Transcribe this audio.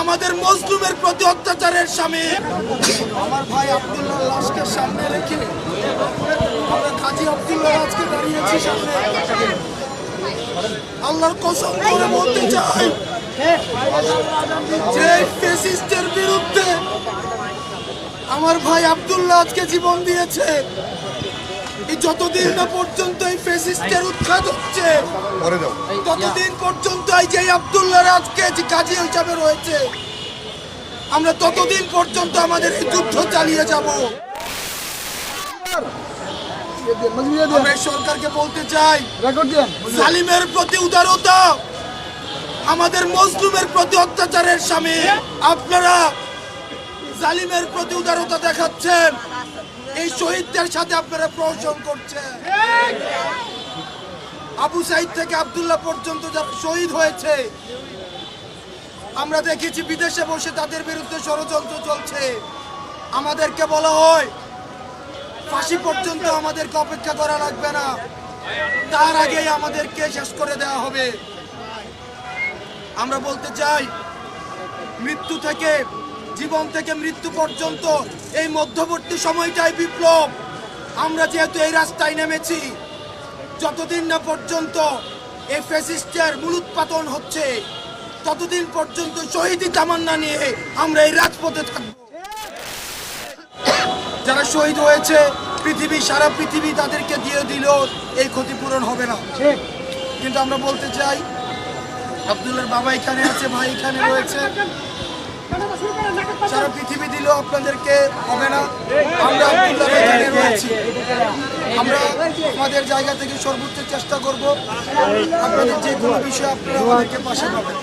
আমাদের মজলুমের প্রতি অত্যাচারের স্বামী। আমার ভাই আব্দুল্লাহ লাশকে সামনে রেখে কাজী আব্দুল্লাহ আজকে দাঁড়িয়েছি সামনে। আল্লাহর কসম করে বলতে চাই, যে ফেসিস্টের বিরুদ্ধে আমার ভাই আব্দুল্লাহ আজকে জীবন দিয়েছে। এই যতদিন না পর্যন্ত এই ফেসিস্টের উৎখাত হচ্ছে পরে দাও ততদিন পর্যন্ত এই যে আব্দুল্লাহ আজকে যে কাজী হিসাবে রয়েছে আমরা ততদিন পর্যন্ত আমাদের এই যুদ্ধ চালিয়ে যাব। আমরা সরকারকে বলতে চাই জালিমের প্রতি উদারতা আমাদের মজলুমের প্রতি অত্যাচারের স্বামী আপনারা জালিমের প্রতি উদারতা দেখাচ্ছেন। এই শহীদদের সাথে আপনারা প্রহসন করছেন। আবু সাইদ থেকে আব্দুল্লাহ পর্যন্ত যারা শহীদ হয়েছে, আমরা দেখেছি বিদেশে বসে তাদের বিরুদ্ধে ষড়যন্ত্র চলছে। আমাদেরকে বলা হয়, ফাঁসি পর্যন্ত আমাদেরকে অপেক্ষা করা লাগবে না। তার আগেই আমাদেরকে শেষ করে দেওয়া হবে। আমরা বলতে চাই, মৃত্যু থেকে জীবন থেকে মৃত্যু পর্যন্ত এই মধ্যবর্তী সময়টাই বিপ্লব। আমরা যেহেতু এই রাস্তায় নেমেছি, যতদিন না পর্যন্ত এই ফ্যাসিস্টের মূলোৎপাতন হচ্ছে, ততদিন পর্যন্ত শহীদি তামান্না নিয়ে আমরা এই রাজপথে থাকব। যারা শহীদ হয়েছে, পৃথিবী, সারা পৃথিবী তাদেরকে দিয়ে দিল এই ক্ষতিপূরণ হবে না। কিন্তু আমরা বলতে চাই আব্দুল্লাহর বাবা এখানে আছে, ভাই এখানে রয়েছে। সারা পৃথিবী দিলেও আপনাদেরকে হবে না। আমরা রয়েছি। আমরা আমাদের জায়গা থেকে সর্বোচ্চ চেষ্টা করব আপনাদের যে কোনো বিষয়ে আপনারা আমাদেরকে পাশে পাবেন।